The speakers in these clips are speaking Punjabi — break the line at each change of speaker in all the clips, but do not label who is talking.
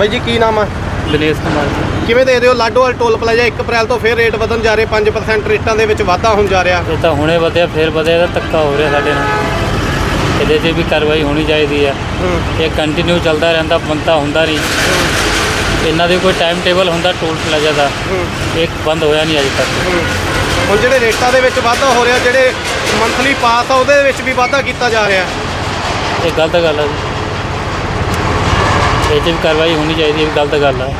ਬਾਈ ਜੀ ਕੀ ਨਾਮ ਆ?
ਦਿਨੇਸ਼ ਕੁਮਾਰ ਜੀ।
ਕਿਵੇਂ ਦੇ ਦਿਓ ਲਾਡੋਵਾਲ ਟੋਲ ਪਲਾਜ਼ਾ 1 ਅਪ੍ਰੈਲ ਤੋਂ ਫਿਰ ਰੇਟ ਵਧਣ ਜਾ ਰਹੇ 5% ਰੇਟਾਂ ਦੇ ਵਿੱਚ ਵਾਧਾ ਹੋਣ ਜਾ ਰਿਹਾ।
ਇਹ ਤਾਂ ਹੁਣੇ ਵਧਿਆ ਫੇਰ ਵਧਿਆ ਇਹਦਾ ਧੱਕਾ ਹੋ ਰਿਹਾ ਸਾਡੇ ਨਾਲ। ਇਹਦੇ 'ਤੇ ਵੀ ਕਾਰਵਾਈ ਹੋਣੀ ਚਾਹੀਦੀ ਹੈ
ਹੂੰ।
ਇਹ ਕੰਟੀਨਿਊ ਚੱਲਦਾ ਰਹਿੰਦਾ ਬੰਦਾ ਹੁੰਦਾ ਨਹੀਂ। ਇਹਨਾਂ ਦੇ ਕੋਈ ਟਾਈਮ ਟੇਬਲ ਹੁੰਦਾ ਟੋਲ ਪਲਾਜ਼ਾ ਦਾ।
ਹੂੰ।
ਇੱਕ ਬੰਦ ਹੋਇਆ ਨਹੀਂ ਅਜੇ ਤੱਕ।
ਹੂੰ। ਹੁਣ ਜਿਹੜੇ ਰੇਟਾਂ ਦੇ ਵਿੱਚ ਵਾਧਾ ਹੋ ਰਿਹਾ ਜਿਹੜੇ ਮੰਥਲੀ ਪਾਸ ਆ ਉਹਦੇ ਵਿੱਚ ਵੀ ਵਾਧਾ ਕੀਤਾ ਜਾ ਰਿਹਾ।
ਇਹ ਗਲਤ ਗੱਲ ਹੈ ਜੀ। ਇਹ 'ਤੇ ਵੀ ਕਾਰਵਾਈ ਹੋਣੀ ਚਾਹੀਦੀ ਹੈ ਇਹ ਗਲਤ ਗੱਲ ਹੈ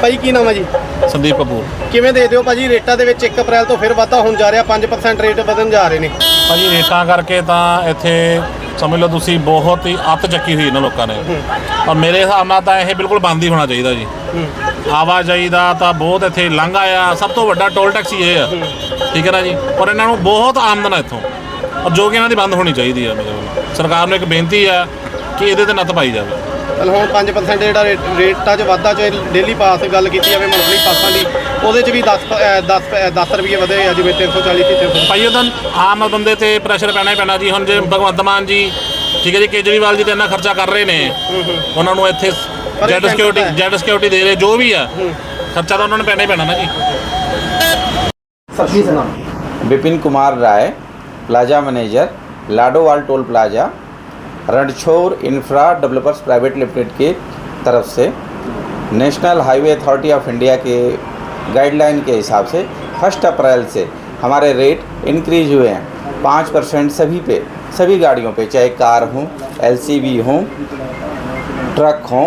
ਭਾਈ ਕੀ ਨਾਮ ਆ ਜੀ?
ਸੰਦੀਪ ਕਪੂਰ
ਕਿਵੇਂ ਦੇ ਦਿਓ ਭਾਜੀ ਰੇਟਾਂ ਦੇ ਵਿੱਚ 1 ਅਪ੍ਰੈਲ ਤੋਂ ਫਿਰ ਵਾਧਾ ਹੋਣ ਜਾ ਰਿਹਾ 5% ਰੇਟ ਵਧਣ ਜਾ ਰਹੇ ਨੇ।
ਭਾਜੀ ਰੇਟਾਂ ਕਰਕੇ ਤਾਂ ਇੱਥੇ ਸਮਝ ਲਓ ਤੁਸੀਂ ਬਹੁਤ ਹੀ ਅੱਤ ਚੱਕੀ ਹੋਈ ਇਹਨਾਂ ਲੋਕਾਂ ਨੇ। ਔਰ ਮੇਰੇ ਹਿਸਾਬ ਨਾਲ ਤਾਂ ਇਹ ਬਿਲਕੁਲ ਬੰਦ ਹੀ ਹੋਣਾ ਚਾਹੀਦਾ ਜੀ। ਆਵਾਜਾਈ ਦਾ ਤਾਂ ਬਹੁਤ ਇੱਥੇ ਲਾਂਘਾ ਆ ਸਭ ਤੋਂ ਵੱਡਾ ਟੋਲ ਟੈਕਸ ਹੀ ਇਹ ਆ। ਠੀਕ ਹੈ ਨਾ ਜੀ? ਔਰ ਇਹਨਾਂ ਨੂੰ ਬਹੁਤ ਆਮਦਨ ਹੈ ਇੱਥੋਂ। ਔਰ ਜੋ ਕਿ ਇਹਨਾਂ ਦੀ ਬੰਦ ਹੋਣੀ ਚਾਹੀਦੀ ਹੈ ਮੇਰੇ ਵੱਲੋਂ। ਸਰਕਾਰ ਨੂੰ ਇੱਕ ਬੇਨਤੀ ਹੈ ਕਿ ਇਹਦੇ ਤੇ ਨੱਥ ਪਾਈ ਜਾਵੇ
ਚਲ ਹੁਣ 5% ਜਿਹੜਾ ਰੇਟ- ਰੇਟਾਂ 'ਚ ਵਾਧਾ ਚ ਡੇਲੀ ਪਾਸ ਗੱਲ ਕੀਤੀ ਜਾਵੇ ਮੰਥਲੀ ਪਾਸਾਂ ਦੀ ਉਹਦੇ 'ਚ ਵੀ 10 10 10 ਰੁਪਏ ਵਧੇ ਆ ਜਿਵੇਂ 340 ਤੇ 300
ਭਾਈ ਉਹਦਾ ਆਮ ਬੰਦੇ ਤੇ ਪ੍ਰੈਸ਼ਰ ਪੈਣਾ ਹੀ ਪੈਣਾ ਜੀ ਹੁਣ ਜੇ ਭਗਵੰਤ ਮਾਨ ਜੀ ਠੀਕ ਹੈ ਜੀ ਕੇਜਰੀਵਾਲ ਜੀ ਤੇ ਇੰਨਾ ਖਰਚਾ ਕਰ ਰਹੇ ਨੇ ਉਹਨਾਂ ਨੂੰ ਇੱਥੇ
ਪਰ ਇਹ
ਜੈਡ ਸਿਕਿਉਰਿਟੀ
ਟੈਂਕਰ ਹੈ।
ਜੈਡ ਸਿਕਿਉਰਿਟੀ ਦੇ ਰਹੇ ਜੋ ਵੀ ਆ ਖਰਚਾ ਤਾਂ ਉਹਨਾਂ ਨੂੰ ਪੈਣਾ ਹੀ ਪੈਣਾ ਨਾ ਜੀ
ਸੱਚੀ ਸੁਣਾ
Vipin Kumar Rai plaza manager Ladowal toll plaza Ranchhor Infra Developers Private Limited की तरफ़ से National Highway Authority of India के गाइडलाइन के हिसाब से फ़र्स्ट अप्रैल से हमारे रेट इंक्रीज हुए हैं। पाँच परसेंट सभी पे, सभी गाड़ियों पे, चाहे कार हों एल सी बी हों ट्रक हों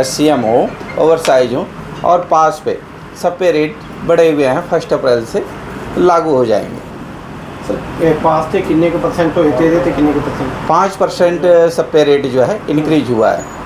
एस सी एम हो ओवरसाइज हो, और पास पे सब पे रेट बढ़े हुए हैं। फ़र्स्ट अप्रैल से लागू हो जाएँगे।
सर पास थे कितने के परसेंट हुए थे, थे कितने के परसेंट
पाँच परसेंट सब पे रेट जो है इंक्रीज हुआ है